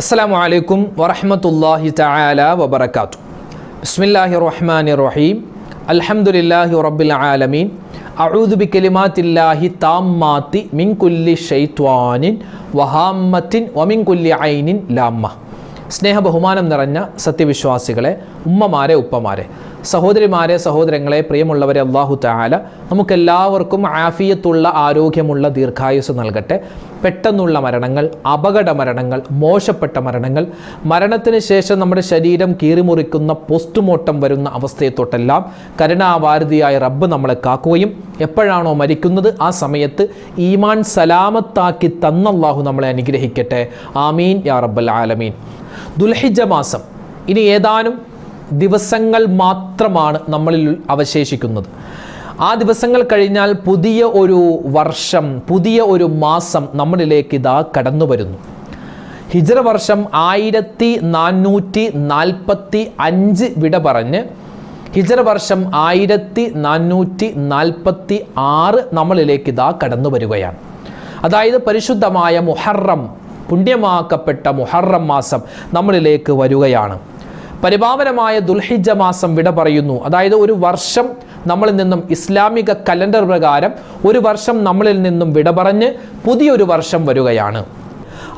അസ്സാം വലൈക്കും വറഹമത്തല്ലാഹി തആല വബർക്കാത്തു ബിസ്മില്ലാഹി റഹ്മാനി റഹീം അൽഹംദുലില്ലാഹി റബ്ബിൽ ആലമീൻ. അഊദു കലിമാത്തില്ലാഹി താമ്മാത്തി മിൻ കുല്ലി ഷൈത്വാനിൻ വഹാമ്മത്തിൻ വമിൻ കുല്ലി ഐനിൻ ലാമ്മ. സ്നേഹ ബഹുമാനം നിറഞ്ഞ സത്യവിശ്വാസികളെ ഉമ്മമാരെ ഉപ്പമാരെ സഹോദരിമാരെ സഹോദരങ്ങളെ പ്രിയമുള്ളവരെ അള്ളാഹു താല നമുക്കെല്ലാവർക്കും ആഫിയത്തുള്ള ആരോഗ്യമുള്ള ദീർഘായുസ് നൽകട്ടെ. പെട്ടെന്നുള്ള മരണങ്ങൾ അപകട മരണങ്ങൾ മോശപ്പെട്ട മരണങ്ങൾ മരണത്തിന് ശേഷം നമ്മുടെ ശരീരം കീറിമുറിക്കുന്ന പോസ്റ്റ്മോർട്ടം വരുന്ന അവസ്ഥയെ തൊട്ടെല്ലാം കരുണാവാരതിയായ റബ്ബ് നമ്മളെ കാക്കുകയും എപ്പോഴാണോ മരിക്കുന്നത് ആ സമയത്ത് ഈമാൻ സലാമത്താക്കി തന്നല്ലാഹു നമ്മളെ അനുഗ്രഹിക്കട്ടെ. ആമീൻ യാ റബ്ബൽ ആലമീൻ. ദുൽഹിജ മാസം. ഇനി ഏതാനും ദിവസങ്ങൾ മാത്രമാണ് നമ്മളിൽ അവശേഷിക്കുന്നത്. ആ ദിവസങ്ങൾ കഴിഞ്ഞാൽ പുതിയ ഒരു വർഷം പുതിയ ഒരു മാസം നമ്മളിലേക്ക് ഇതാ കടന്നു വരുന്നു ഹിജറ വർഷം ആയിരത്തി നാനൂറ്റി നാൽപ്പത്തി അഞ്ച് വിട പറഞ്ഞ് ഹിജറ വർഷം ആയിരത്തി നാനൂറ്റി നാൽപ്പത്തി ആറ് നമ്മളിലേക്ക് ഇതാ കടന്നു വരികയാണ് അതായത് പരിശുദ്ധമായ മുഹറം പുണ്യമാക്കപ്പെട്ട മുഹറം മാസം നമ്മളിലേക്ക് വരികയാണ്. പരിപാവനമായ ദുൽഹിജ മാസം വിട പറയുന്നു. അതായത് ഒരു വർഷം നമ്മളിൽ നിന്നും ഇസ്ലാമിക കലണ്ടർ പ്രകാരം ഒരു വർഷം നമ്മളിൽ നിന്നും വിട പറഞ്ഞ് പുതിയൊരു വർഷം വരികയാണ്.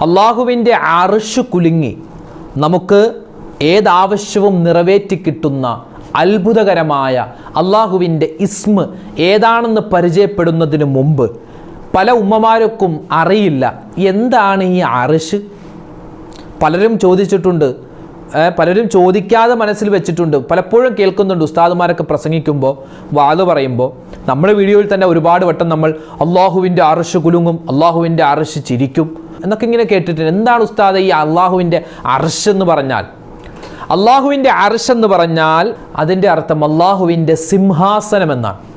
അള്ളാഹുവിന്റെ അറിഷു കുലുങ്ങി നമുക്ക് ഏതാവശ്യവും നിറവേറ്റി കിട്ടുന്ന അത്ഭുതകരമായ അള്ളാഹുവിന്റെ ഇസ്മ് ഏതാണെന്ന് പരിചയപ്പെടുന്നതിന് മുമ്പ് പല ഉമ്മമാർക്കും അറിയില്ല. എന്താണ് ഈ അറിഷ് പലരും ചോദിച്ചിട്ടുണ്ട്. പലരും ചോദിക്കാതെ മനസ്സിൽ വെച്ചിട്ടുണ്ട്. പലപ്പോഴും കേൾക്കുന്നുണ്ട് ഉസ്താദുമാരൊക്കെ പ്രസംഗിക്കുമ്പോൾ വാത് പറയുമ്പോൾ നമ്മൾ വീഡിയോയിൽ തന്നെ ഒരുപാട് വട്ടം നമ്മൾ അള്ളാഹുവിന്റെ അറിശ് കുലുങ്ങും അള്ളാഹുവിന്റെ അറിശ് ചിരിക്കും എന്നൊക്കെ ഇങ്ങനെ കേട്ടിട്ടുണ്ട് എന്താണ് ഉസ്താദ് ഈ അള്ളാഹുവിന്റെ അർഷ് എന്ന് പറഞ്ഞാൽ? അള്ളാഹുവിന്റെ അർഷ് എന്ന് പറഞ്ഞാൽ അതിന്റെ അർത്ഥം അള്ളാഹുവിന്റെ സിംഹാസനം എന്നാണ്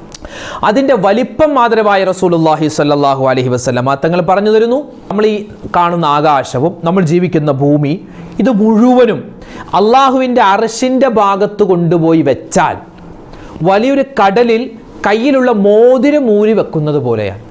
അതിന്റെ വലിപ്പം മാതരമായ റസൂലുള്ളാഹി സ്വല്ലല്ലാഹു അലൈഹി വസല്ലമ തങ്ങൾ പറഞ്ഞു തരുന്നു നമ്മൾ ഈ കാണുന്ന ആകാശവും നമ്മൾ ജീവിക്കുന്ന ഭൂമി ഇത് മുഴുവനും അള്ളാഹുവിന്റെ അറശിന്റെ ഭാഗത്ത് കൊണ്ടുപോയി വെച്ചാൽ വലിയൊരു കടലിൽ കയ്യിലുള്ള മോതിരം ഊരി വെക്കുന്നത് പോലെയാണ്.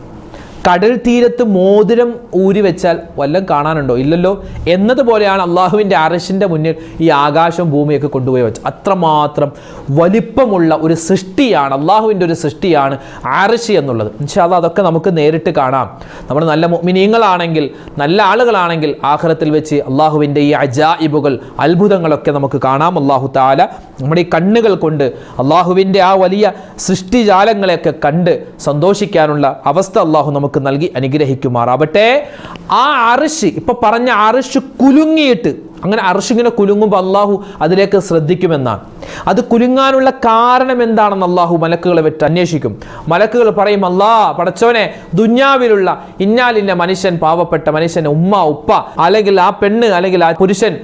കടൽ തീരത്ത് മോതിരം ഊരി വെച്ചാൽ വല്ലതും കാണാനുണ്ടോ? ഇല്ലല്ലോ. എന്നതുപോലെയാണ് അള്ളാഹുവിന്റെ അറശിന്റെ മുന്നിൽ ഈ ആകാശം ഭൂമിയൊക്കെ കൊണ്ടുപോയി വെച്ചത്. അത്രമാത്രം വലിപ്പമുള്ള ഒരു സൃഷ്ടിയാണ് അള്ളാഹുവിന്റെ ഒരു സൃഷ്ടിയാണ് അറശി എന്നുള്ളത്. ഇൻഷാല്ല അതൊക്കെ നമുക്ക് നേരിട്ട് കാണാം. നമ്മൾ നല്ല മിനിയങ്ങളാണെങ്കിൽ നല്ല ആളുകളാണെങ്കിൽ ആഖിറത്തിൽ വെച്ച് അള്ളാഹുവിന്റെ ഈ അജായിബുകൾ അത്ഭുതങ്ങളൊക്കെ നമുക്ക് കാണാം. അള്ളാഹു താല നമ്മുടെ ഈ കണ്ണുകൾ കൊണ്ട് അള്ളാഹുവിന്റെ ആ വലിയ സൃഷ്ടിജാലങ്ങളെയൊക്കെ കണ്ട് സന്തോഷിക്കാനുള്ള അവസ്ഥ അള്ളാഹു നമുക്ക് നൽകി അനുഗ്രഹിക്കുമാറാവട്ടെ. ആ അറിഷ് ഇപ്പൊ പറഞ്ഞ അറിഷ് കുലുങ്ങിയിട്ട് അങ്ങനെ അറിഷ് ഇങ്ങനെ കുലുങ്ങുമ്പോൾ അള്ളാഹു അതിലേക്ക് ശ്രദ്ധിക്കുമെന്നാണ്. അത് കുലുങ്ങാനുള്ള കാരണം എന്താണെന്ന് അള്ളാഹു മലക്കുകളെ വെച്ച് അന്വേഷിക്കും. മലക്കുകൾ പറയും അല്ലാ പടച്ചവനെ ദുന്യാവിലുള്ള ഇന്നാലിന്ന മനുഷ്യൻ പാവപ്പെട്ട മനുഷ്യൻ ഉമ്മ ഉപ്പ അല്ലെങ്കിൽ ആ പെണ്ണ് അല്ലെങ്കിൽ ആ പുരുഷൻ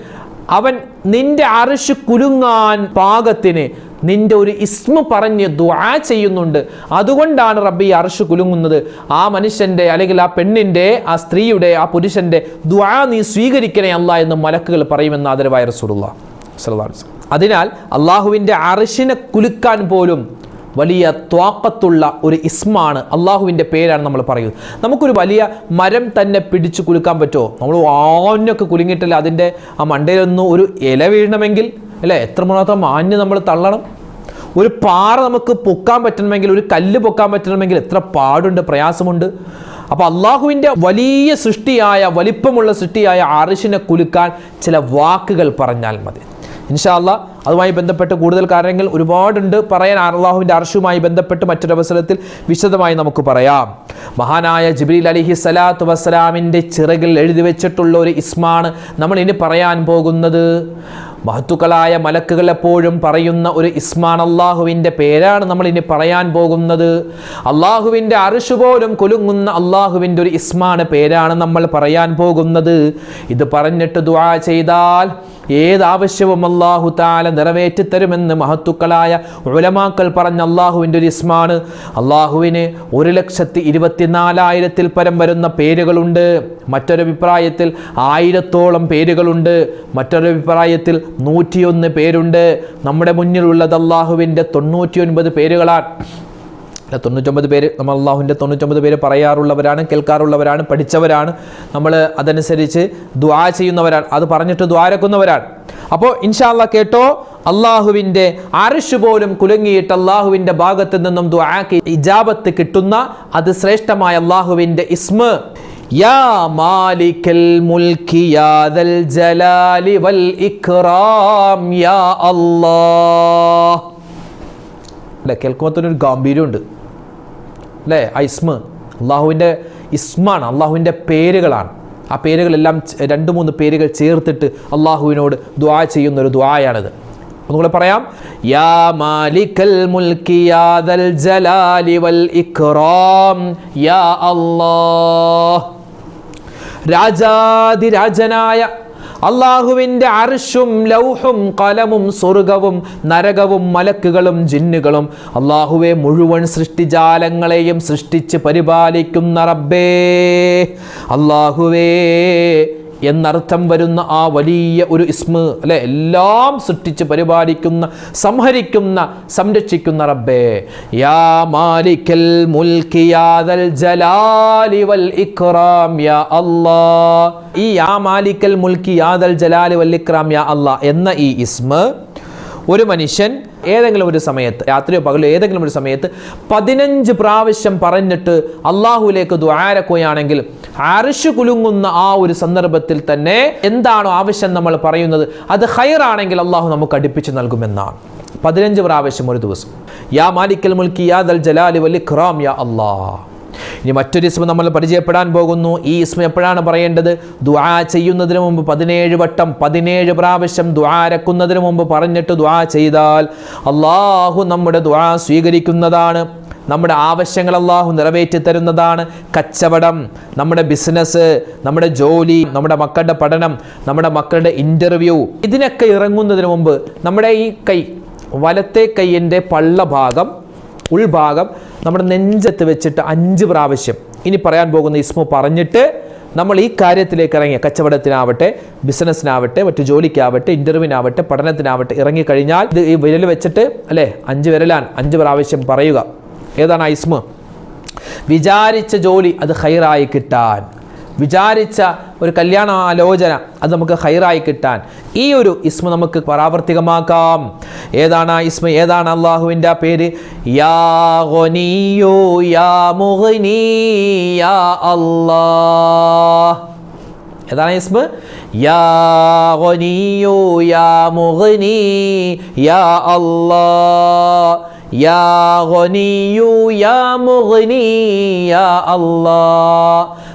അവൻ നിന്റെ അറിഷ് കുലുങ്ങാൻ പാകത്തിന് നിന്റെ ഒരു ഇസ്മു പറഞ്ഞ് ദുആ ചെയ്യുന്നുണ്ട്. അതുകൊണ്ടാണ് റബ്ബി അർഷ് കുലുങ്ങുന്നത്. ആ മനുഷ്യന്റെ അല്ലെങ്കിൽ ആ പെണ്ണിന്റെ ആ സ്ത്രീയുടെ ആ പുരുഷന്റെ ദുആ നീ സ്വീകരിക്കണേ അല്ല എന്ന് മലക്കുകൾ പറയുമെന്ന് ആദരവായ വസല്ലം. അതിനാൽ അള്ളാഹുവിന്റെ അർഷിനെ കുലുക്കാൻ പോലും വലിയ ത്വാക്കത്തുള്ള ഒരു ഇസ്മാണ് അള്ളാഹുവിന്റെ പേരാണ് നമ്മൾ പറയുന്നത്. നമുക്കൊരു വലിയ മരം തന്നെ പിടിച്ചു കുലുക്കാൻ പറ്റുമോ? നമ്മൾ ആഞ്ഞൊക്കെ കുലുങ്ങിയിട്ടല്ല അതിന്റെ ആ മണ്ടയിലൊന്നും ഒരു ഇല വീഴണമെങ്കിൽ അല്ലേ? എത്രമാത്രം മാന്യം നമ്മൾ തള്ളണം? ഒരു പാറ നമുക്ക് പൊക്കാൻ പറ്റണമെങ്കിൽ ഒരു കല്ല് പൊക്കാൻ പറ്റണമെങ്കിൽ എത്ര പാടുണ്ട് പ്രയാസമുണ്ട്. അപ്പോൾ അള്ളാഹുവിന്റെ വലിയ സൃഷ്ടിയായ വലിപ്പമുള്ള സൃഷ്ടിയായ അറിശിനെ കുലുക്കാൻ ചില വാക്കുകൾ പറഞ്ഞാൽ മതി. ഇൻഷാല്ല അതുമായി ബന്ധപ്പെട്ട് കൂടുതൽ കാര്യങ്ങൾ ഒരുപാടുണ്ട്. പറയാൻ അള്ളാഹുവിന്റെ അർഷുമായി ബന്ധപ്പെട്ട് മറ്റൊരവസരത്തിൽ വിശദമായി നമുക്ക് പറയാം. മഹാനായ ജിബ്രീൽ അലിഹി സലാത്തു വസ്സലാമിന്റെ ചിറകിൽ എഴുതി വെച്ചിട്ടുള്ള ഒരു ഇസ്മാണ് നമ്മൾ ഇനി പറയാൻ പോകുന്നത്. മഹത്തുക്കളായ മലക്കുകൾ എപ്പോഴും പറയുന്ന ഒരു ഇസ്മാൻ അള്ളാഹുവിന്റെ പേരാണ് നമ്മൾ ഇനി പറയാൻ പോകുന്നത്. അള്ളാഹുവിന്റെ അറിഷു പോലും കുലുങ്ങുന്ന അള്ളാഹുവിന്റെ ഒരു ഇസ്മാണ് പേരാണ് നമ്മൾ പറയാൻ പോകുന്നത്. ഇത് പറഞ്ഞിട്ട് ദുആ ചെയ്താൽ ഏതാവശ്യവും അള്ളാഹു താല നിറവേറ്റി തരുമെന്ന് മഹത്തുക്കളായ ഉലമാക്കൾ പറഞ്ഞ അള്ളാഹുവിന്റെ ഒരു ഇസ്മാണ്. അള്ളാഹുവിന് ഒരു ലക്ഷത്തി ഇരുപത്തിനാലായിരത്തിൽ പരം വരുന്ന പേരുകളുണ്ട്. മറ്റൊരു അഭിപ്രായത്തിൽ ആയിരത്തോളം പേരുകളുണ്ട്. മറ്റൊരു അഭിപ്രായത്തിൽ നൂറ്റിയൊന്ന് പേരുണ്ട്. നമ്മുടെ മുന്നിലുള്ളത് അള്ളാഹുവിന്റെ തൊണ്ണൂറ്റിയൊൻപത് പേരുകളാണ്. അല്ല തൊണ്ണൂറ്റൊമ്പത് പേര് നമ്മൾ അള്ളാഹുവിന്റെ തൊണ്ണൂറ്റൊമ്പത് പേര് പറയാറുള്ളവരാണ് കേൾക്കാറുള്ളവരാണ് പഠിച്ചവരാണ്. നമ്മൾ അതനുസരിച്ച് ദ്വാ ചെയ്യുന്നവരാണ്. അത് പറഞ്ഞിട്ട് ദ്വാരക്കുന്നവരാണ് അപ്പോൾ ഇൻഷാല്ല കേട്ടോ അള്ളാഹുവിന്റെ അരിശ് പോലും കുലുങ്ങിയിട്ട് അള്ളാഹുവിന്റെ ഭാഗത്ത് നിന്നും ദ്വാക്ക് ഇജാബത്ത് കിട്ടുന്ന അത് ശ്രേഷ്ഠമായ അള്ളാഹുവിന്റെ ഇസ്മ. യാ മാലിക്കൽ മുൽക്കി യാദൽ ജലാലി വൽ ഇക്റാം യാ അല്ലാഹ്. അല്ലേ കേൾക്കുമ്പോൾ തന്നെ ഒരു ഗാംഭീര്യമുണ്ട്. അല്ലേ ആ ഇസ്മ അള്ളാഹുവിന്റെ ഇസ്മാണ് അള്ളാഹുവിന്റെ പേരുകളാണ്. ആ പേരുകളെല്ലാം രണ്ട് മൂന്ന് പേരുകൾ ചേർത്തിട്ട് അള്ളാഹുവിനോട് ദ്വാ ചെയ്യുന്ന ഒരു ദ്വായാണിത് ഒന്നുകൂടെ പറയാം യാ മാലിക്കൽ മുൽക്കി യാദൽ ജലാലി വൽ ഇക്റാം യാ അല്ലാഹ്. രാജാതിരാജനായ അള്ളാഹുവിന്റെ അർഷും ലൗഹും കലമും സ്വർഗവും നരകവും മലക്കുകളും ജിന്നുകളും അള്ളാഹുവെ മുഴുവൻ സൃഷ്ടിജാലങ്ങളെയും സൃഷ്ടിച്ച് പരിപാലിക്കുന്ന റബ്ബേ. അള്ളാഹുവേ എന്നർത്ഥം വരുന്ന ആ വലിയ ഒരു ഇസ്മ അല്ലെ? എല്ലാം സൃഷ്ടിച്ച് പരിപാലിക്കുന്ന സംഹരിക്കുന്ന സംരക്ഷിക്കുന്ന റബ്ബേ. യാ മാലിക്കൽ മുൽക്കി യാദൽ ജലാലി വൽ ഇക്റാം യാ അല്ലാ ഈ യാ മാലിക്കൽ മുൽക്കി യാദൽ ജലാലി വൽ ഇക്റാം യാ അല്ലാ എന്ന ഈ ഇസ്മ ഒരു മനുഷ്യൻ ഏതെങ്കിലും ഒരു സമയത്ത് രാത്രിയോ പകലോ ഏതെങ്കിലും ഒരു സമയത്ത് പതിനഞ്ച് പ്രാവശ്യം പറഞ്ഞിട്ട് അള്ളാഹുലേക്ക് ദ്വാരക്കുകയാണെങ്കിൽ അരിശു കുലുങ്ങുന്ന ആ ഒരു സന്ദർഭത്തിൽ തന്നെ എന്താണോ ആവശ്യം നമ്മൾ പറയുന്നത്? അത് ഹയറാണെങ്കിൽ അള്ളാഹു നമുക്ക് അടുപ്പിച്ച് നൽകുമെന്നാണ്. പതിനഞ്ച് പ്രാവശ്യം ഒരു ദിവസം. യാ മാലിക്കൽ മുൽക്കി യാ ദൽ ജലാലി വലി ഖ്റാം യാ അല്ലാഹ് ഇനി മറ്റൊരു ഇസ്മ നമ്മൾ പരിചയപ്പെടാൻ പോകുന്നു. ഈ ഇസ്മ എപ്പോഴാണ് പറയേണ്ടത്? ദുആ ചെയ്യുന്നതിന് മുമ്പ് പതിനേഴ് വട്ടം പതിനേഴ് പ്രാവശ്യം ദ്വാരക്കുന്നതിന് മുമ്പ് പറഞ്ഞിട്ട് ദ്വാ ചെയ്താൽ അള്ളാഹു നമ്മുടെ ദ്വാ സ്വീകരിക്കുന്നതാണ്. നമ്മുടെ ആവശ്യങ്ങൾ അള്ളാഹു നിറവേറ്റി തരുന്നതാണ്. കച്ചവടം നമ്മുടെ ബിസിനസ് നമ്മുടെ ജോലി നമ്മുടെ മക്കളുടെ പഠനം നമ്മുടെ മക്കളുടെ ഇന്റർവ്യൂ ഇതിനൊക്കെ ഇറങ്ങുന്നതിന് മുമ്പ് നമ്മുടെ ഈ കൈ വലത്തെ കൈയിന്റെ പള്ള ഭാഗം ഉൾഭാഗം നമ്മുടെ നെഞ്ചത്ത് വെച്ചിട്ട് അഞ്ച് പ്രാവശ്യം ഇനി പറയാൻ പോകുന്ന ഇസ്മു പറഞ്ഞിട്ട് നമ്മൾ ഈ കാര്യത്തിലേക്ക് ഇറങ്ങിയ കച്ചവടത്തിനാവട്ടെ ബിസിനസ്സിനാവട്ടെ മറ്റു ജോലിക്കാവട്ടെ ഇന്റർവ്യൂവിനാവട്ടെ പഠനത്തിനാവട്ടെ ഇറങ്ങിക്കഴിഞ്ഞാൽ ഇത് ഈ വിരൽ വെച്ചിട്ട് അല്ലേ അഞ്ച് വിരലാൻ അഞ്ച് പ്രാവശ്യം പറയുക. ഏതാണ് ആ ഇസ്മു? വിചാരിച്ച ജോലി അത് ഹൈറായി കിട്ടാൻ. വിചാരിച്ച ഒരു കല്യാണ ആലോചന അത് നമുക്ക് ഹൈറായി കിട്ടാൻ. ഈ ഒരു ഇസ്മ നമുക്ക് പ്രാവർത്തികമാക്കാം. ഏതാണ് ആ ഇസ്മ? ഏതാണ് അള്ളാഹുവിന്റെ പേര്? യാ യാ യാ ഏതാണ് ഇസ്മ? യാ യാ യാ അല്ലാഹ്.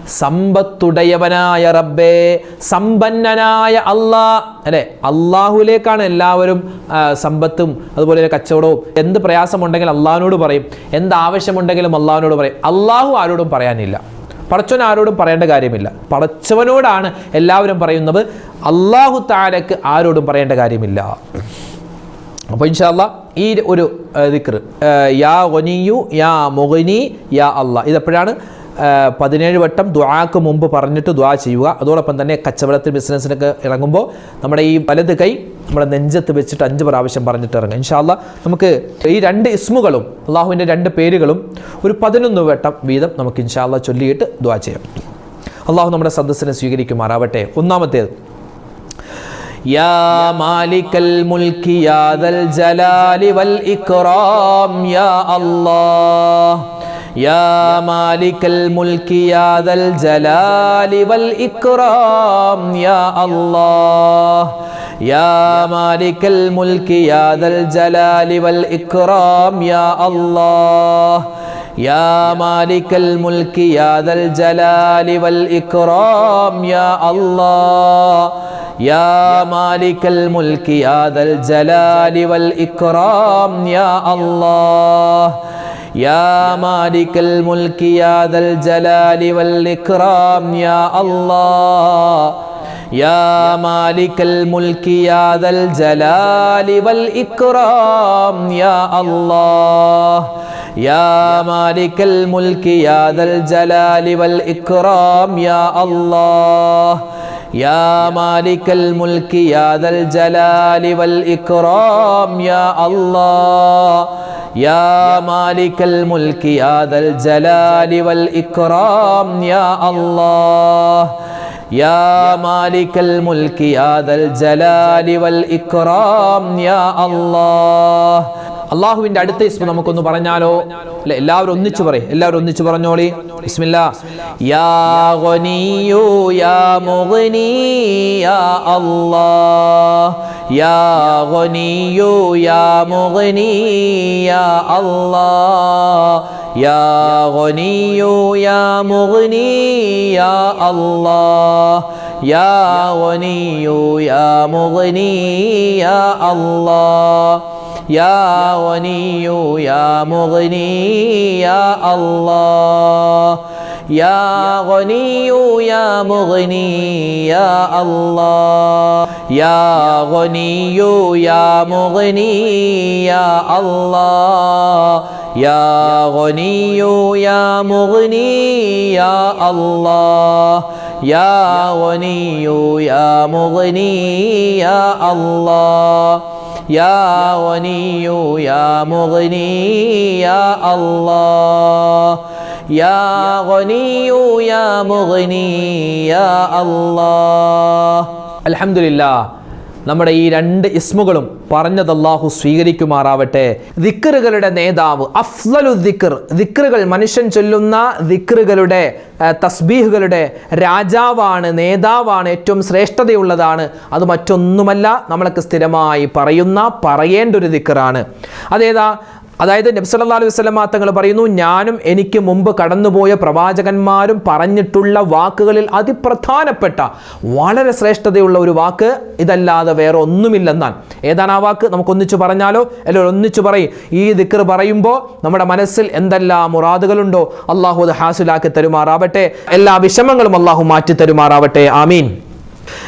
സമ്പത്തുടയവനായ റബ്ബേ സമ്പന്നനായ അള്ളാ അല്ലെ? അള്ളാഹുലേക്കാണ് എല്ലാവരും സമ്പത്തും അതുപോലെ കച്ചവടവും. എന്ത് പ്രയാസമുണ്ടെങ്കിലും അള്ളാഹിനോട് പറയും. എന്ത് ആവശ്യമുണ്ടെങ്കിലും അള്ളാഹിനോട് പറയും. അള്ളാഹു ആരോടും പറയാനില്ല. പടച്ചവൻ ആരോടും പറയേണ്ട കാര്യമില്ല. പടച്ചവനോടാണ് എല്ലാവരും പറയുന്നത്. അള്ളാഹു താരക്ക് ആരോടും പറയേണ്ട കാര്യമില്ല. അപ്പോൾ ഇൻഷാല്ല ഈ ഒരു ദിക്ർ യാ ഒനിയു യാ മൊഹിനി യാ അള്ളാഹ് ഇതെപ്പോഴാണ്? പതിനേഴ് വട്ടം ദ്വാക്ക് മുമ്പ് പറഞ്ഞിട്ട് ദ്വാ ചെയ്യുക. അതോടൊപ്പം തന്നെ കച്ചവടത്തിൽ ബിസിനസ്സിനൊക്കെ ഇറങ്ങുമ്പോൾ നമ്മുടെ ഈ വലത് കൈ നമ്മുടെ നെഞ്ചത്ത് വെച്ചിട്ട് അഞ്ച് പ്രാവശ്യം പറഞ്ഞിട്ട് ഇറങ്ങുക. ഇൻഷാല്ല നമുക്ക് ഈ രണ്ട് ഇസ്മുകളും അള്ളാഹുവിന്റെ രണ്ട് പേരുകളും ഒരു പതിനൊന്ന് വട്ടം വീതം നമുക്ക് ഇൻഷാല്ല ചൊല്ലിയിട്ട് ദ്വാ ചെയ്യാം. അള്ളാഹു നമ്മുടെ സദസ്സിനെ സ്വീകരിക്കുമാറാവട്ടെ. ഒന്നാമത്തേത് يا مالك الملك يا ذا الجلال والإكرام يا الله يا مالك الملك يا ذا الجلال والإكرام يا الله يا مالك الملك يا ذا الجلال والإكرام يا الله يا مالك الملك يا ذا الجلال والإكرام يا الله. يا مالك الملك يا ذا الجلال والإكرام يا الله. يا مالك الملك يا ذا الجلال والإكرام يا الله. يا مالك الملك يا ذا الجلال والإكرام يا الله. يا مالك الملك يا ذا الجلال والإكرام يا الله. يا مالك الملك يا ذا الجلال والإكرام يا الله. يا مالك الملك يا ذا الجلال والإكرام يا الله. يا مالك الملك يا ذا الجلال والإكرام يا الله. അള്ളാഹുവിന്റെ അടുത്ത ഇസ്മ നമുക്കൊന്ന് പറഞ്ഞാലോ? അല്ലെ എല്ലാവരും ഒന്നിച്ചു പറയും. എല്ലാവരും ഒന്നിച്ചു പറഞ്ഞോളി. ബിസ്മില്ല. യാ ഗനിയു യാ മുഗ്നി യാ അല്ലാഹ്. യാ ഗനിയു യാ മുഗ്നി യാ അല്ലാഹ്. യാ ഗനിയു യാ മുഗ്നി യാ അല്ലാഹ്. യാ ഗനിയു യാ മുഗ്നി യാ അല്ലാഹ്. يا غني يا مغني يا الله. يا غني يا مغني يا الله. يا غني يا مغني يا الله. يا غني يا مغني يا الله. يا غني يا مغني يا الله. يا غني يا مغني يا الله. يا غني يا مغني يا الله. الحمد لله. നമ്മുടെ ഈ രണ്ട് ഇസ്മുകളും പറഞ്ഞത് അള്ളാഹു സ്വീകരിക്കുമാറാവട്ടെ. ദിക്കറുകളുടെ നേതാവ് അഫ്ലലു ദിക്കർ ദിക്കറുകൾ മനുഷ്യൻ ചൊല്ലുന്ന ദിക്കറുകളുടെ തസ്ബീഹുകളുടെ രാജാവാണ് നേതാവാണ് ഏറ്റവും ശ്രേഷ്ഠതയുള്ളതാണ്. അത് മറ്റൊന്നുമല്ല നമ്മൾക്ക് സ്ഥിരമായി പറയുന്ന പറയേണ്ട ഒരു ദിക്കറാണ് അതേതാ അതായത് നബ്സല്ലാ അലൈഹി വസ്ലമ തങ്ങൾ പറയുന്നു ഞാനും എനിക്ക് മുമ്പ് കടന്നുപോയ പ്രവാചകന്മാരും പറഞ്ഞിട്ടുള്ള വാക്കുകളിൽ അതിപ്രധാനപ്പെട്ട വളരെ ശ്രേഷ്ഠതയുള്ള ഒരു വാക്ക് ഇതല്ലാതെ വേറെ ഒന്നുമില്ലെന്നാണ്. ഏതാണ് ആ വാക്ക്? നമുക്കൊന്നിച്ചു പറഞ്ഞാലോ? അല്ലെങ്കിൽ ഒന്നിച്ചു പറയും. ഈ ദിക്കർ പറയുമ്പോൾ നമ്മുടെ മനസ്സിൽ എന്തെല്ലാം മുറാദുകളുണ്ടോ? അള്ളാഹു അത് ഹാസിലാക്കി തരുമാറാവട്ടെ. എല്ലാ വിഷമങ്ങളും അള്ളാഹു മാറ്റി തരുമാറാവട്ടെ ആമീൻ.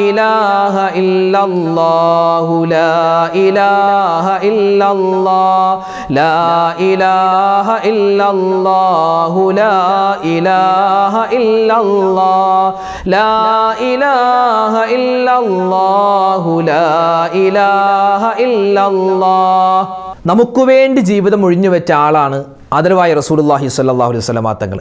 إله إلا الله لا إله إلا الله لا إله إلا الله لا إله إلا الله لا إله إلا الله لا إله إلا الله لا إله إلا الله നമുക്ക് വേണ്ടി ജീവിതം ഒഴിഞ്ഞു വെച്ച ആളാണ് ആദരവായ റസൂലുള്ളാഹി സ്വല്ലല്ലാഹു അലൈഹി വസല്ലമ തങ്ങൾ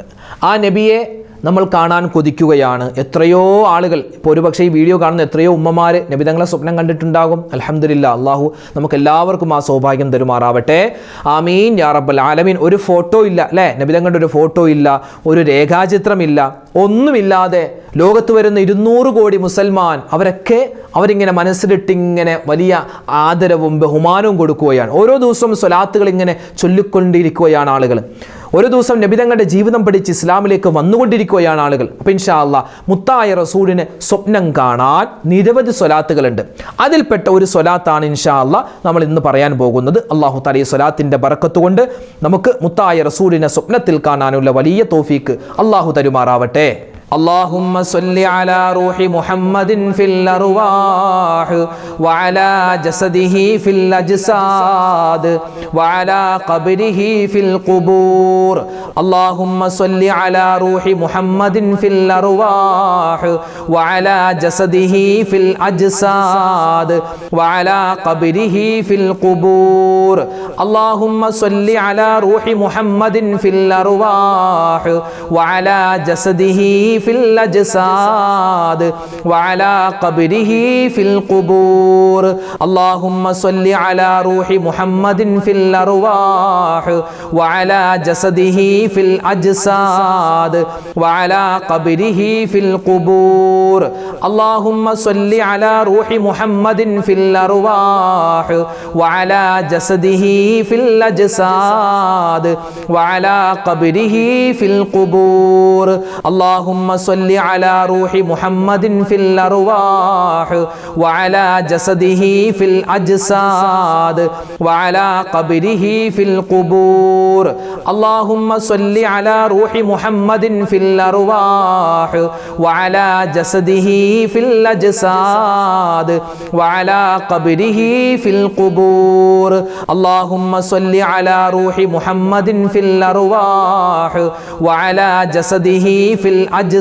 ആ നബിയെ നമ്മൾ കാണാൻ കൊതിക്കുകയാണ്. എത്രയോ ആളുകൾ ഇപ്പോൾ ഒരുപക്ഷെ ഈ വീഡിയോ കാണുന്ന എത്രയോ ഉമ്മമാർ നബിതങ്ങളെ സ്വപ്നം കണ്ടിട്ടുണ്ടാകും. അലഹമില്ല അള്ളാഹു നമുക്ക് എല്ലാവർക്കും ആ സൗഭാഗ്യം തരുമാറാവട്ടെ. ആമീൻ യാ റബ്ബൽ ആലമീൻ. ഒരു ഫോട്ടോ ഇല്ല അല്ലേ? നബിതങ്ങളുടെ ഒരു ഫോട്ടോ ഇല്ല ഒരു രേഖാചിത്രമില്ല ഒന്നുമില്ലാതെ ലോകത്ത് വരുന്ന ഇരുന്നൂറ് കോടി മുസൽമാൻ അവരൊക്കെ അവരിങ്ങനെ മനസ്സിലിട്ടിങ്ങനെ വലിയ ആദരവും ബഹുമാനവും കൊടുക്കുകയാണ്. ഓരോ ദിവസവും സ്വലാത്തുകൾ ഇങ്ങനെ ചൊല്ലിക്കൊണ്ടിരിക്കുകയാണ് ആളുകൾ ഒരു ദിവസം നബിതങ്ങളുടെ ജീവിതം പഠിച്ച് ഇസ്ലാമിലേക്ക് വന്നുകൊണ്ടിരിക്കുകയാണ് ആളുകൾ. അപ്പം ഇൻഷാ അല്ലാ മുത്തായ റസൂലിന് സ്വപ്നം കാണാൻ നിരവധി സ്വലാത്തുകളുണ്ട്. അതിൽപ്പെട്ട ഒരു സ്വലാത്താണ് ഇൻഷാ അല്ലാ നമ്മൾ ഇന്ന് പറയാൻ പോകുന്നത്. അള്ളാഹു തലയെ സ്വലാത്തിന്റെ ബറക്കത്തുകൊണ്ട് നമുക്ക് മുത്തായ റസൂലിനെ സ്വപ്നത്തിൽ കാണാനുള്ള വലിയ തോഫീക്ക് അള്ളാഹു തരുമാറാവട്ടെ. اللهم صل على روح محمد في الأرواح وعلى جسده في الأجساد وعلى قبره في القبور. اللهم صل على روح محمد في الأرواح وعلى جسده في الأجساد وعلى قبره في القبور. اللهم صل على روح محمد في الأرواح وعلى جسده في الأجساد وعلى قبره في القبور اللهم صل على روح محمد في الأرواح وعلى جسده في الأجساد وعلى قبره في القبور اللهم صل على روح محمد في الأرواح وعلى جسده في الأجساد وعلى قبره في القبور اللهم صل على روح محمد في الأرواح وعلى جسده في الأجساد وعلى قبره في القبور. اللهم صل على روح محمد في الأرواح وعلى جسده في الأجساد وعلى قبره في القبور. اللهم صل على روح محمد في الأرواح وعلى جسده في الأجساد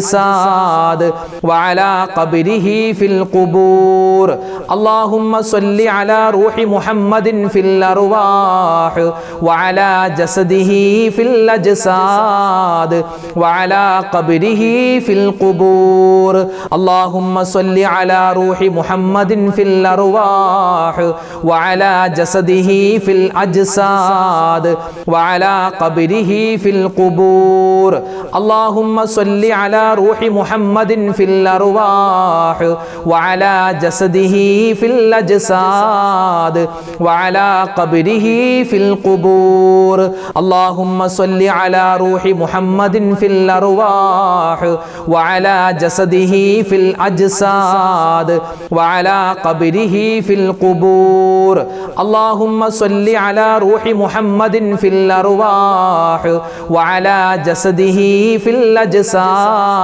وعلى قبره في القبور. اللهم صل على روح محمد في الأرواح وعلى جسده في الأجساد وعلى قبره في القبور. اللهم صل على روح محمد في الأرواح وعلى جسده في الأجساد وعلى قبره في القبور. اللهم صل على روح محمد في الأرواح وعلى جسده في الأجساد وعلى قبره في القبور. اللهم صل على روح محمد في الأرواح وعلى جسده في الأجساد وعلى قبره في القبور. اللهم صل على روح محمد في الأرواح وعلى جسده في الأجساد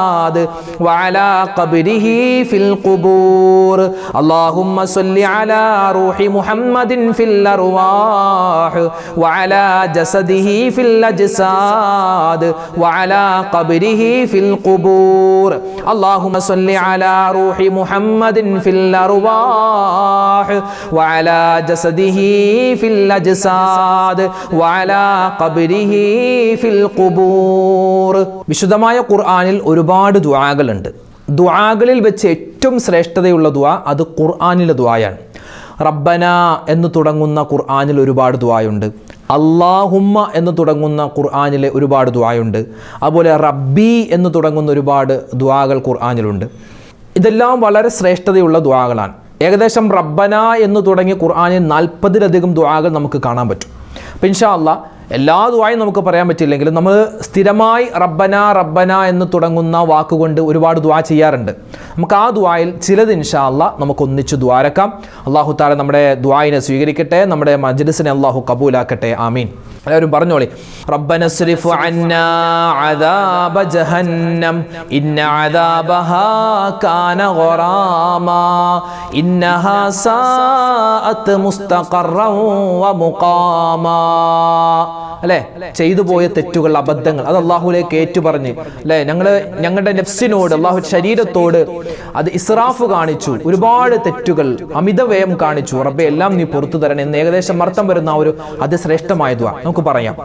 وعلى قبره في القبور. اللهم صل على روح محمد في الأرواح وعلى جسده في الأجساد وعلى قبره في القبور. اللهم صل على روح محمد في الأرواح وعلى جسده في الأجساد وعلى قبره في القبور. വിശുദ്ധമായ ഖുർആാനിൽ ഒരുപാട് ദുആകളുണ്ട്. ദുആകളിൽ വെച്ച് ഏറ്റവും ശ്രേഷ്ഠതയുള്ള ദുആ അത് ഖുർആാനിലെ ദുആയാണ്. റബ്ബന എന്ന് തുടങ്ങുന്ന ഖുർആാനിൽ ഒരുപാട് ദുആയുണ്ട്. അള്ളാഹുമ്മ എന്ന് തുടങ്ങുന്ന ഖുർആാനിലെ ഒരുപാട് ദുആയുണ്ട്. അതുപോലെ റബ്ബി എന്ന് തുടങ്ങുന്ന ഒരുപാട് ദുആകൾ ഖുർആാനിലുണ്ട്. ഇതെല്ലാം വളരെ ശ്രേഷ്ഠതയുള്ള ദുആകളാണ്. ഏകദേശം റബ്ബന എന്ന് തുടങ്ങി ഖുർആാനിൽ നാൽപ്പതിലധികം ദുആകൾ നമുക്ക് കാണാൻ പറ്റും. അപ്പം ഇൻഷാ അള്ളാഹ് എല്ലാ ദുവായും നമുക്ക് പറയാൻ പറ്റില്ലെങ്കിലും നമ്മൾ സ്ഥിരമായി റബ്ബന റബ്ബന എന്ന് തുടങ്ങുന്ന വാക്കുകൊണ്ട് ഒരുപാട് ദുവാ ചെയ്യാറുണ്ട്. നമുക്ക് ആ ദുവായിൽ ചിലത് ഇൻഷാല്ല നമുക്ക് ഒന്നിച്ച് ദ്വാരക്കാം അള്ളാഹു താല നമ്മുടെ ദുആയിനെ സ്വീകരിക്കട്ടെ നമ്മുടെ മജ്ലിസിനെ അള്ളാഹു കബൂലാക്കട്ടെ. ആമീൻ. എല്ലാവരും പറഞ്ഞോളി. റബ്ബന സ്രിഫ് അന്നാ അദാബ ജഹന്നം ഇന്ന അദാബഹാ കാന ഇന്നഹാ സാഅത്ത് മുസ്തഖറൻ വ മുഖാമാ. അല്ലേ? ചെയ്തു പോയ തെറ്റുകൾ അബദ്ധങ്ങൾ അത് അള്ളാഹുലേക്ക് ഏറ്റുപറഞ്ഞ്. അല്ലെ? ഞങ്ങൾ ഞങ്ങളുടെ നെഫ്സിനോട് അള്ളാഹു ശരീരത്തോട് അത് ഇസ്രാഫ് കാണിച്ചു. ഒരുപാട് തെറ്റുകൾ അമിതവ്യയം കാണിച്ചു. റബ്ബെ എല്ലാം നീ പുറത്തു തരണം എന്ന് ഏകദേശം അർത്ഥം വരുന്ന ഒരു അതിശ്രേഷ്ഠമായതുവാ നമുക്ക് പറയാം.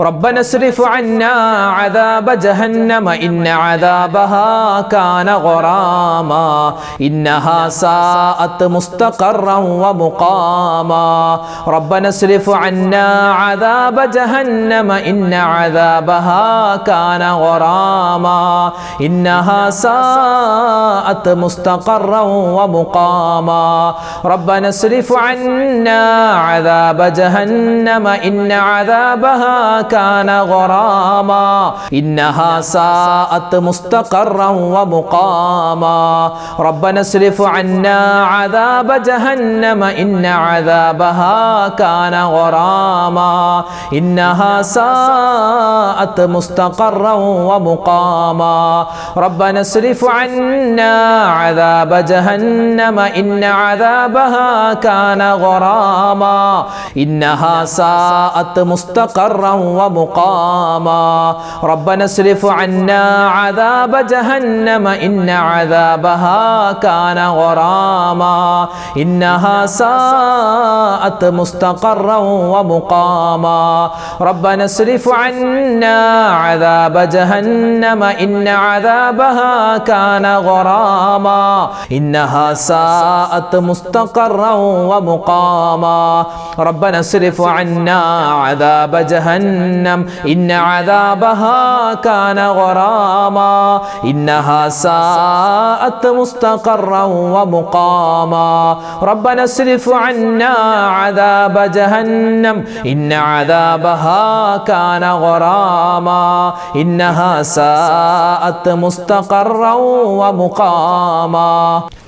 ربنا اصرف عنا عذاب جهنم إن عذابها كان غراما إنها ساءت مستقرا ومقاما. ربنا اصرف عنا عذاب جهنم إن عذابها كان غراما إنها ساءت مستقرا ومقاما. ربنا اصرف عنا عذاب جهنم إن عذابها كان غراما إنها ساءت مستقرا ومقاما. ربنا اصرف عنا عذاب جهنم إن عذابها كان غراما. إنها ساءت مستقرا ومقاما. ربنا اصرف عنا عذاب جهنم إن عذابها كان غراما. إنها ساءت مستقرا ومقاما. ربنا اصرف عنا عذاب جهنم إن عذابها كان غراما. إنها ساءت مستقرا ومقاما. ربنا اصرف عنا عذاب جهنم إن عذابها كان غراما. إنها ساءت مستقرا ومقاما. ربنا اصرف عنا عذاب جهنم جهنم إن عذابها كان غراما إنها ساءت مستقرا ومقاما ربنا اصرف عنا عذاب جهنم إن عذابها كان غراما إنها ساءت مستقرا ومقاما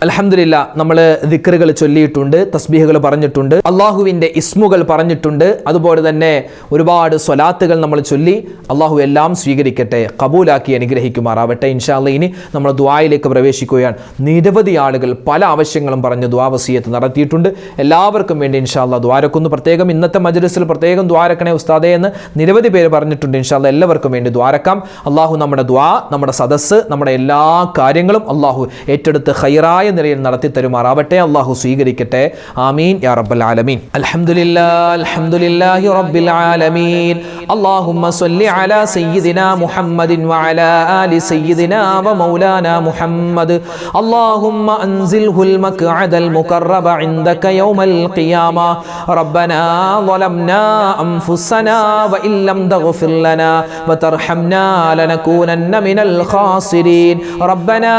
അൽഹംദുലില്ലാ നമ്മൾ ദിക്കറുകൾ ചൊല്ലിയിട്ടുണ്ട് തസ്ബീഹകൾ പറഞ്ഞിട്ടുണ്ട് അള്ളാഹുവിന്റെ ഇസ്മുകൾ പറഞ്ഞിട്ടുണ്ട് അതുപോലെ തന്നെ ഒരുപാട് സ്വലാ സ്വലാത്തുകൾ നമ്മൾ ചൊല്ലി അള്ളാഹു എല്ലാം സ്വീകരിക്കട്ടെ കബൂലാക്കി അനുഗ്രഹിക്കുമാറാവട്ടെ. ഇൻഷാല്ല ഇനി നമ്മൾ ദ്വായിലേക്ക് പ്രവേശിക്കുകയാണ്. നിരവധി ആളുകൾ പല ആവശ്യങ്ങളും പറഞ്ഞ് ദ്വാവസീയത്ത് നടത്തിയിട്ടുണ്ട്. എല്ലാവർക്കും വേണ്ടി ഇൻഷാല്ല ദ്വാരക്കുന്നു പ്രത്യേകം ഇന്നത്തെ മജലിസിൽ പ്രത്യേകം ദ്വാരക്കണേ ഉസ്താദേ എന്ന് നിരവധി പേര് പറഞ്ഞിട്ടുണ്ട്. ഇൻഷാല്ല എല്ലാവർക്കും വേണ്ടി ദ്വാരക്കാം അള്ളാഹു നമ്മുടെ ദ്വാ നമ്മുടെ സദസ്സ് നമ്മുടെ എല്ലാ കാര്യങ്ങളും അള്ളാഹു ഏറ്റെടുത്ത് ഹൈറായ നിലയിൽ നടത്തി തരുമാറാവട്ടെ. അള്ളാഹു സ്വീകരിക്കട്ടെ. ആമീൻ. യാ റബ്ബൽ ആലമീൻ. അലഹമുല്ലാ അൽഹംദുലില്ലാഹി റബ്ബിൽ ആലമീൻ. اللهم صل على سيدنا محمد وعلى آل سيدنا ومولانا محمد. اللهم أنزله المقعد المقرب عندك يوم القيامة. ربنا ظلمنا أنفسنا وإن لم تغفر لنا وترحمنا لنكونن من الخاسرين. ربنا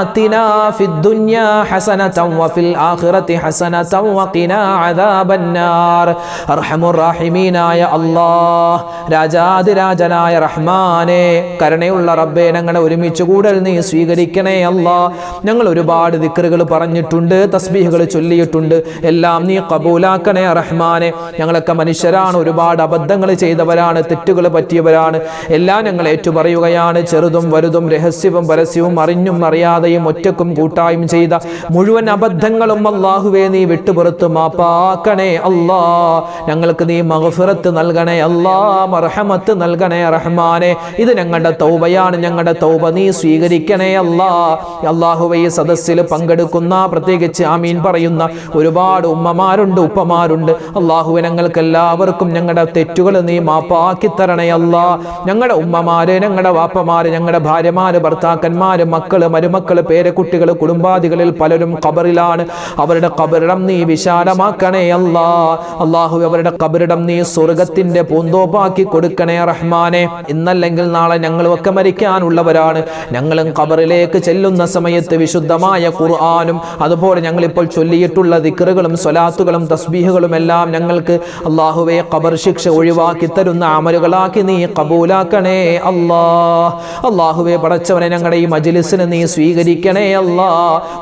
آتنا في الدنيا حسنة وفي الآخرة حسنة وقنا عذاب النار. أرحم الراحمين يا الله. രാജാതിരാജനായ റഹ്മാനെ കരുണയുള്ള റബ്ബെ ഞങ്ങളെ ഒരുമിച്ച് കൂടൽ നീ സ്വീകരിക്കണേ അല്ല. ഞങ്ങൾ ഒരുപാട് ദിക്കറുകൾ പറഞ്ഞിട്ടുണ്ട് തസ്ബീഹുകൾ ചൊല്ലിയിട്ടുണ്ട്. എല്ലാം നീ കബൂലാക്കണേ റഹ്മാനെ. ഞങ്ങളൊക്കെ മനുഷ്യരാണ് ഒരുപാട് അബദ്ധങ്ങൾ ചെയ്തവരാണ് തെറ്റുകൾ പറ്റിയവരാണ്. എല്ലാം ഞങ്ങൾ ഏറ്റുപറയുകയാണ് ചെറുതും വലുതും രഹസ്യവും പരസ്യവും അറിഞ്ഞും അറിയാതെയും ഒറ്റക്കും കൂട്ടായും ചെയ്ത മുഴുവൻ അബദ്ധങ്ങളും അള്ളാഹുവേ നീ വിട്ടുപുറത്ത് മാപ്പാക്കണേ അല്ലാ. ഞങ്ങൾക്ക് നീ മഹഫിറത്ത് നൽകണേ അല്ലാ. മർഹമത്ത് നൽകണേ റഹ്മാനെ. ഇത് ഞങ്ങളുടെ തൗബയാണ് ഞങ്ങളുടെ തൗബ നീ സ്വീകരിക്കണേ അല്ലാ. അള്ളാഹുവെ ഈ സദസ്സിൽ പങ്കെടുക്കുന്ന പ്രത്യേകിച്ച് ആമീൻ പറയുന്ന ഒരുപാട് ഉമ്മമാരുണ്ട് ഉപ്പമാരുണ്ട്. അള്ളാഹുവെ ഞങ്ങൾക്ക് എല്ലാവർക്കും ഞങ്ങളുടെ തെറ്റുകൾ നീ മാപ്പാക്കി തരണേ അല്ലാ. ഞങ്ങളുടെ ഉമ്മമാര് ഞങ്ങളുടെ വാപ്പമാര് ഞങ്ങളുടെ ഭാര്യമാര് ഭർത്താക്കന്മാര് മക്കൾ മരുമക്കൾ പേരക്കുട്ടികൾ കുടുംബാദികളിൽ പലരും കബറിലാണ് അവരുടെ കബറിടം നീ വിശാലമാക്കണേ അല്ലാ. അള്ളാഹു അവരുടെ കബറിടം നീ സ്വർഗത്തിന്റെ പൂന്തോപ്പാക്കി കൊടുക്കണേ റഹ്മാനെ. ഇന്നല്ലെങ്കിൽ നാളെ ഞങ്ങളുമൊക്കെ മരിക്കാനുള്ളവരാണ്. ഞങ്ങളും ഖബറിലേക്ക് ചെല്ലുന്ന സമയത്ത് വിശുദ്ധമായ ഖുർആാനും അതുപോലെ ഞങ്ങളിപ്പോൾ ചൊല്ലിയിട്ടുള്ള ദിക്കറുകളും സ്വലാത്തുകളും തസ്ബീഹുകളും എല്ലാം ഞങ്ങൾക്ക് അള്ളാഹുവെ ഖബർ ശിക്ഷ ഒഴിവാക്കി തരുന്ന അമലുകളാക്കി നീ കബൂലാക്കണേ അല്ലാ. അള്ളാഹുവെ പടച്ചവനെ ഞങ്ങളുടെ ഈ മജ്ലിസിനെ നീ സ്വീകരിക്കണേ അല്ലാ.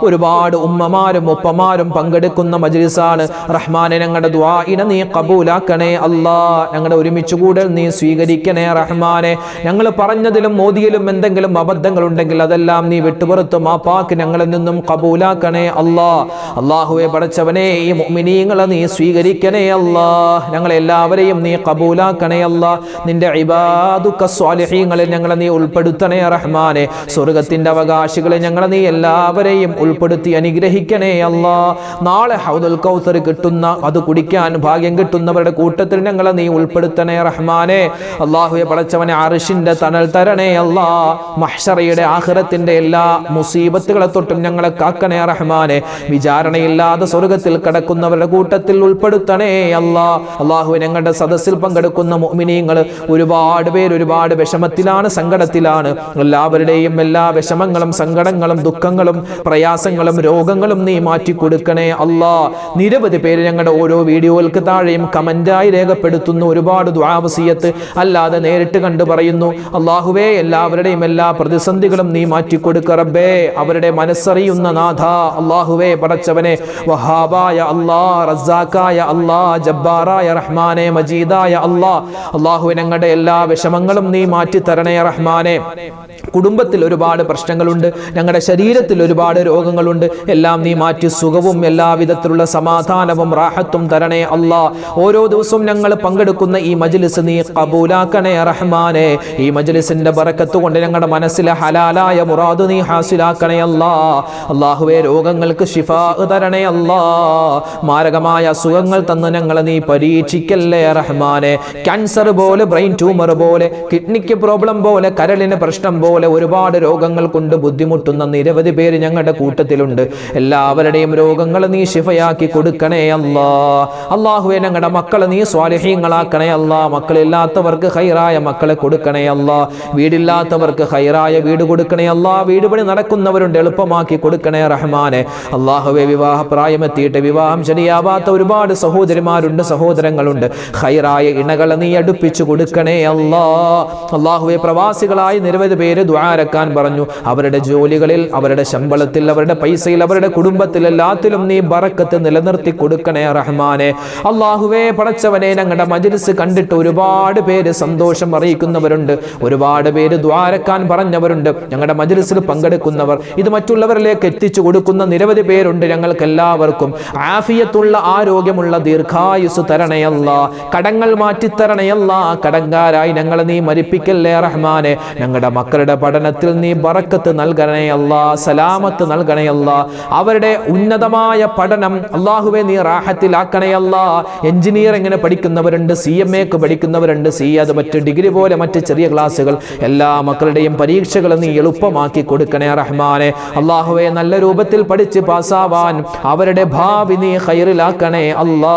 ഒരുപാട് ഉമ്മമാരും ഉപ്പമാരും പങ്കെടുക്കുന്ന മജ്ലിസാണ്. റഹ്മാനെ ഞങ്ങളുടെ ദ്വാഇനെ നീ കബൂലാക്കണേ അല്ലാ. ഞങ്ങളുടെ ഒരുമിച്ച് കൂടൽ നീ സ്വീകരിക്കണേ റഹ്മാനെ. ഞങ്ങൾ പറഞ്ഞതിലും മോദിയിലും എന്തെങ്കിലും അബദ്ധങ്ങൾ ഉണ്ടെങ്കിൽ അതെല്ലാം നീ വിട്ടുപുറത്തും ആ പാക്ക് ഞങ്ങളിൽ നിന്നും കബൂലാക്കണേ അല്ലാ. അള്ളാഹുവെ പടച്ചവനെ ഈ മുഅ്മിനീങ്ങളെ നീ സ്വീകരിക്കണേ അല്ലാ. ഞങ്ങളെല്ലാവരെയും നീ കബൂലാക്കണേ അല്ലാ. നിന്റെ ഇബാദുക്ക സ്വാലിഹീങ്ങളിൽ ഞങ്ങളെ നീ ഉൾപ്പെടുത്തണേ റഹ്മാനെ. സ്വർഗത്തിന്റെ അവകാശികളെ ഞങ്ങളെ നീ എല്ലാവരെയും ഉൾപ്പെടുത്തി അനുഗ്രഹിക്കണേ അല്ലാ. നാളെ ഹൗദുൽ കൗസർ കിട്ടുന്ന അത് കുടിക്കാൻ ഭാഗ്യം കിട്ടുന്നവരുടെ കൂട്ടത്തിൽ ഞങ്ങളെ നീ ഉൾപ്പെടുത്തണേ റഹ്മാനെ അള്ളാഹുയെ പടച്ചവനെ അറിഷിന്റെ തണൽ തരണേ അല്ലാ. മഹ്ഷറയുടെ ആഹ്റത്തിന്റെ എല്ലാ മുസീബത്തുകളെ തൊട്ടും ഞങ്ങളെ കാക്കണേ റഹ്മാനെ. വിചാരണയില്ലാതെ സ്വർഗത്തിൽ കടക്കുന്നവരുടെ കൂട്ടത്തിൽ ഉൾപ്പെടുത്തണേ അല്ലാ. അള്ളാഹു ഞങ്ങളുടെ സദസ്സിൽ പങ്കെടുക്കുന്ന മോമിനിയങ്ങൾ ഒരുപാട് പേര് ഒരുപാട് വിഷമത്തിലാണ് സങ്കടത്തിലാണ്. എല്ലാവരുടെയും എല്ലാ വിഷമങ്ങളും സങ്കടങ്ങളും ദുഃഖങ്ങളും പ്രയാസങ്ങളും രോഗങ്ങളും നീ മാറ്റി കൊടുക്കണേ അല്ലാ. നിരവധി പേര് ഞങ്ങളുടെ ഓരോ വീഡിയോകൾക്ക് താഴെയും കമന്റായി രേഖപ്പെടുത്തുന്ന. ഒരുപാട് ദ്വാവസീയത്ത് അല്ലാതെ നേരിട്ട് കണ്ടു പറയുന്നു. അള്ളാഹുവേ എല്ലാവരുടെയും എല്ലാ പ്രതിസന്ധികളും നീ മാറ്റി കൊടുക്ക റബ്ബേ. അവരുടെ മനസ്സറിയുന്ന നാഥ അള്ളാഹുവേ പടച്ചവനെ. വഹാബായ അല്ലാ റസാക്കായ അല്ലാ ജബ്ബാറായ റഹ്മാനെ മജീദായ അല്ലാ. അള്ളാഹു എല്ലാ വിഷമങ്ങളും നീ മാറ്റി തരണേ റഹ്മാനെ. കുടുംബത്തിൽ ഒരുപാട് പ്രശ്നങ്ങളുണ്ട്. ഞങ്ങളുടെ ശരീരത്തിൽ ഒരുപാട് രോഗങ്ങളുണ്ട്. എല്ലാം നീ മാറ്റി സുഖവും എല്ലാവിധത്തിലുള്ള സമാധാനവും റാഹത്തും തരണേ അല്ലാ. ഓരോ ദിവസവും ഞങ്ങൾ പങ്കെടുക്കുന്ന ഈ മജ്ലിസ് നീ കബൂലാക്കണേ റഹ്മാനെ. ഈ മജ്ലിസിന്റെ ബറക്കത്ത് കൊണ്ട് ഞങ്ങളുടെ മനസ്സിലെ ഹലാലായ മുറാദ് നീ ഹാസിലാക്കണേ അല്ലാ. അള്ളാഹുവെ രോഗങ്ങൾക്ക് ഷിഫാ തരണേ അല്ലാ. മാരകമായ അസുഖങ്ങൾ തന്ന് ഞങ്ങളെ നീ പരീക്ഷിക്കല്ലേ റഹ്മാനെ. ക്യാൻസർ പോലെ ബ്രെയിൻ ട്യൂമർ പോലെ കിഡ്നിക്ക് പ്രോബ്ലം പോലെ കരളിന് പ്രശ്നം പോലെ ഒരുപാട് രോഗങ്ങൾ കൊണ്ട് ബുദ്ധിമുട്ടുന്ന നിരവധി പേര് ഞങ്ങളുടെ കൂട്ടത്തിലുണ്ട്. എല്ലാവരുടെയും രോഗങ്ങൾ നീ ശിഫയാക്കി കൊടുക്കണേ അല്ലാ. അള്ളാഹുവെ ഞങ്ങളുടെ മക്കളെ നീ സ്വാലിഹീങ്ങളാക്കണേ അല്ലാ. മക്കളില്ലാത്തവർക്ക് ഹൈറായ മക്കളെ കൊടുക്കണേ അല്ല. വീടില്ലാത്തവർക്ക് ഹൈറായ വീട് കൊടുക്കണേ അല്ല. വീട് പണി നടക്കുന്നവരുണ്ട് എളുപ്പമാക്കി കൊടുക്കണേ റഹ്മാനെ. അള്ളാഹുവെ വിവാഹ പ്രായമെത്തിയിട്ട് വിവാഹം ശരിയാവാത്ത ഒരുപാട് സഹോദരിമാരുണ്ട് സഹോദരങ്ങളുണ്ട്. ഹൈറായ ഇണകളെ നീ അടുപ്പിച്ചു കൊടുക്കണേ അല്ലാ. അള്ളാഹുവെ പ്രവാസികളായി നിരവധി പേര് ദ്വാരക്കാൻ പറഞ്ഞു. അവരുടെ ജോലികളിൽ അവരുടെ ശമ്പളത്തിൽ അവരുടെ പൈസയിൽ അവരുടെ കുടുംബത്തിൽ എല്ലാത്തിലും നീ ബറക്കത്ത് നിലനിർത്തി കൊടുക്കണേ റഹ്മാനെ. അള്ളാഹുവേ പടച്ചവനെ ഞങ്ങളുടെ മജ്ലിസ് കണ്ടിട്ട് ഒരുപാട് പേര് സന്തോഷം അറിയിക്കുന്നവരുണ്ട്. ഒരുപാട് പേര് ദ്വാരക്കാൻ പറഞ്ഞവരുണ്ട്. ഞങ്ങളുടെ മജ്ലിസിൽ പങ്കെടുക്കുന്നവർ. ഇത് മറ്റുള്ളവരിലേക്ക് എത്തിച്ചു കൊടുക്കുന്ന നിരവധി പേരുണ്ട് ഞങ്ങൾക്ക് എല്ലാവർക്കും ആഫിയത്തുള്ള ആരോഗ്യമുള്ള ദീർഘായുസ് തരണയല്ല. കടങ്ങൾ മാറ്റിത്തരണയല്ല. കടങ്കാരായി ഞങ്ങളെ നീ മരിപ്പിക്കല്ലേ റഹ്മാനെ. ഞങ്ങളുടെ മക്കളുടെ പഠനത്തിൽ നീ ബറക്കത്ത് നൽകണയല്ല. സലാമത്ത് നൽകണയല്ല. അവരുടെ ഉന്നതമായ പഠനം അള്ളാഹുവെ നീ റാഹത്തിലാക്കണയല്ല. അല്ല എഞ്ചിനീയറിംഗിന് പഠിക്കുന്നവരുണ്ട്? സി എം എക്ക് പഠിക്കുന്നവരുണ്ട്. സി അത് മറ്റ് ഡിഗ്രി പോലെ മറ്റ് ചെറിയ ക്ലാസ്സുകൾ. എല്ലാ മക്കളുടെയും പരീക്ഷകൾ നീ എളുപ്പമാക്കി കൊടുക്കണേ റഹ്മാനെ. അള്ളാഹുവെ നല്ല രൂപത്തിൽ പഠിച്ച് പാസ്സാവാൻ അവരുടെ ഭാവി നീ ഹൈറിലാക്കണേ അള്ളാ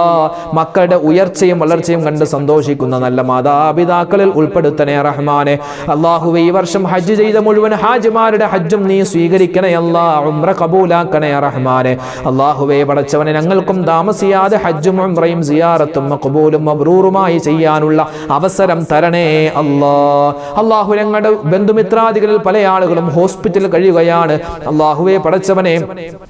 മക്കളുടെ ഉയർച്ചയും വളർച്ചയും കണ്ട് സന്തോഷിക്കുന്ന നല്ല മാതാപിതാക്കളിൽ ഉൾപ്പെടുത്തണേ റഹ്മാനെ. അള്ളാഹുവെ ഈ വർഷം ഹജ്ജ് ചെയ്ത മുഴുവൻ ഹാജിമാരുടെ ഹജ്ജും നീ സ്വീകരിക്കണേ. അല്ലാ ഉംറ കബൂലാക്കണേ റഹ്മാനെ. അള്ളാഹുവെ പടച്ചവനെ ഞങ്ങൾക്കും താമസിയാതെ ഹജ്ജും ഉംറയും സിയാറത്തും മക്ബൂലും മബ്രൂറുമായി ചെയ്യാനുള്ള അവസരം തരണേ അല്ലാ. അള്ളാഹു ഞങ്ങളുടെ ബന്ധുമിത്രാദികളിൽ പല ആളുകളും ഹോസ്പിറ്റലിൽ കഴിയുകയാണ്. അള്ളാഹുവെ പടച്ചവനെ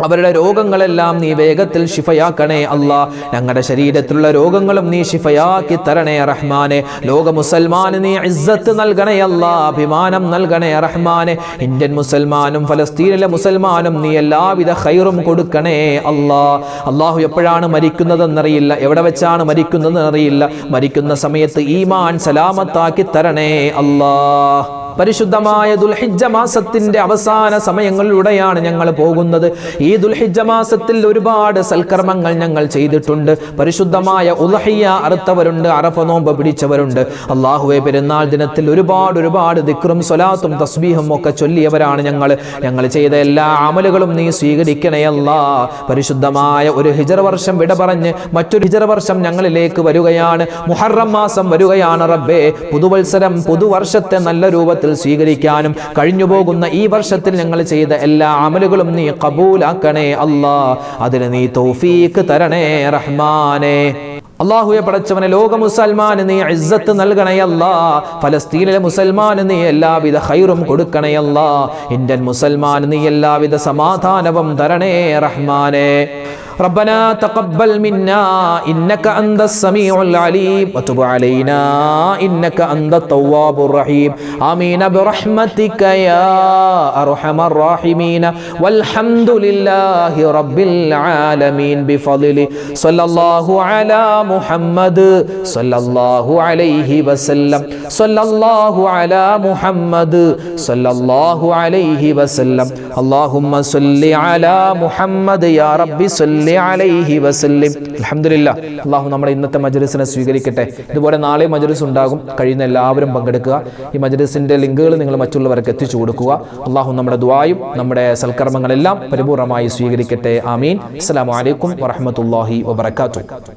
അവരുടെ രോഗങ്ങളെല്ലാം നീ വേഗത്തിൽ ഷിഫയാക്കണേ അല്ലാ. ഞങ്ങളുടെ ശരീരത്തിലുള്ള രോഗങ്ങളും നീ ഷിഫയാക്കി തരണേ റഹ്മാനെ. ലോക മുസൽമാന് നീ ഇസ്സത്ത് നൽകണേ അല്ലാ അഭിമാനം നൽകണേ റഹ്മാനെ. ഇന്ത്യൻ മുസൽമാനും ഫലസ്തീനിലെ മുസൽമാനും നീ എല്ലാവിധ ഖൈറും കൊടുക്കണേ അല്ലാ. അള്ളാഹു എപ്പോഴാണ് മരിക്കുന്നതെന്നറിയില്ല എവിടെ വെച്ചാണ് മരിക്കുന്നതെന്നറിയില്ല. മരിക്കുന്ന സമയത്ത് ഈമാൻ സലാമത്താക്കി തരണേ അല്ലാ പരിശുദ്ധമായ ദുൽഹിജ്ജ മാസത്തിന്റെ അവസാന സമയങ്ങളിലൂടെയാണ് ഞങ്ങൾ പോകുന്നത്. ഈ ദുൽഹിജ്ജ മാസത്തിൽ ഒരുപാട് സൽക്കർമ്മങ്ങൾ ഞങ്ങൾ ചെയ്തിട്ടുണ്ട്. പരിശുദ്ധമായ ഉലഹിയ അറുത്തവരുണ്ട് അറഫ നോമ്പ് പിടിച്ചവരുണ്ട്. അള്ളാഹുവെ പെരുന്നാൾ ദിനത്തിൽ ഒരുപാട് ഒരുപാട് ദിക്റും സ്വലാത്തും തസ്ബീഹും ഒക്കെ ചൊല്ലിയവരാണ് ഞങ്ങൾ. ഞങ്ങൾ ചെയ്ത എല്ലാ അമലുകളും നീ സ്വീകരിക്കണയല്ല. പരിശുദ്ധമായ ഒരു ഹിജർ വർഷം വിട പറഞ്ഞ് മറ്റൊരു ഹിജർ വർഷം ഞങ്ങളിലേക്ക് വരികയാണ്. മുഹറം മാസം വരികയാണ് റബ്ബേ. പുതുവത്സരം പുതുവർഷത്തെ നല്ല രൂപത്തിൽ സ്വീകരിക്കാനും കഴിഞ്ഞു പോകുന്ന ഈ വർഷത്തിൽ ഞങ്ങൾ ചെയ്ത എല്ലാ അമലുകളും നീ കബൂലാക്കണേ അല്ലാ. അതിന് നീ തൗഫീക്ക് തരണേ റഹ്മാനേ. അള്ളാഹുയെ പടച്ചവനെ ലോക മുസൽമാന് നീ ഇസ്സത്ത് നൽകണയല്ല ഫലസ്തീനിലെ മുസൽമാന് നീ എല്ലാവിധ ഹൈറും കൊടുക്കണയല്ല ഇന്ത്യൻ മുസൽമാന് നീ എല്ലാവിധ സമാധാനവും തരണേ റഹ്മാനെ. ربنا تقبل منا إنك أنت السميع العليم وتب علينا إنك أنت التواب الرحيم آمين برحمتك يا أرحم الراحمين والحمد لله رب العالمين بفضل صلى الله على محمد صلى الله عليه وسلم صلى الله على محمد صلى الله عليه وسلم اللهم صل على محمد يا رب صل അലൈഹി അള്ളാഹു നമ്മുടെ ഇന്നത്തെ മജലിസിനെ സ്വീകരിക്കട്ടെ. ഇതുപോലെ നാളെ മജ്ലിസ് ഉണ്ടാകും. കഴിയുന്ന എല്ലാവരും പങ്കെടുക്കുക. ഈ മജ്ലിസിന്റെ ലിങ്കുകൾ നിങ്ങൾ മറ്റുള്ളവർക്ക് എത്തിച്ചു കൊടുക്കുക. അള്ളാഹു നമ്മുടെ ദ്വായും നമ്മുടെ സൽക്കർമ്മങ്ങളെല്ലാം പരിപൂർണമായി സ്വീകരിക്കട്ടെ. ആമീൻ. അസ്സലാമു അലൈക്കും വറഹ്മത്തുള്ളാഹി വബറകാതുഹു.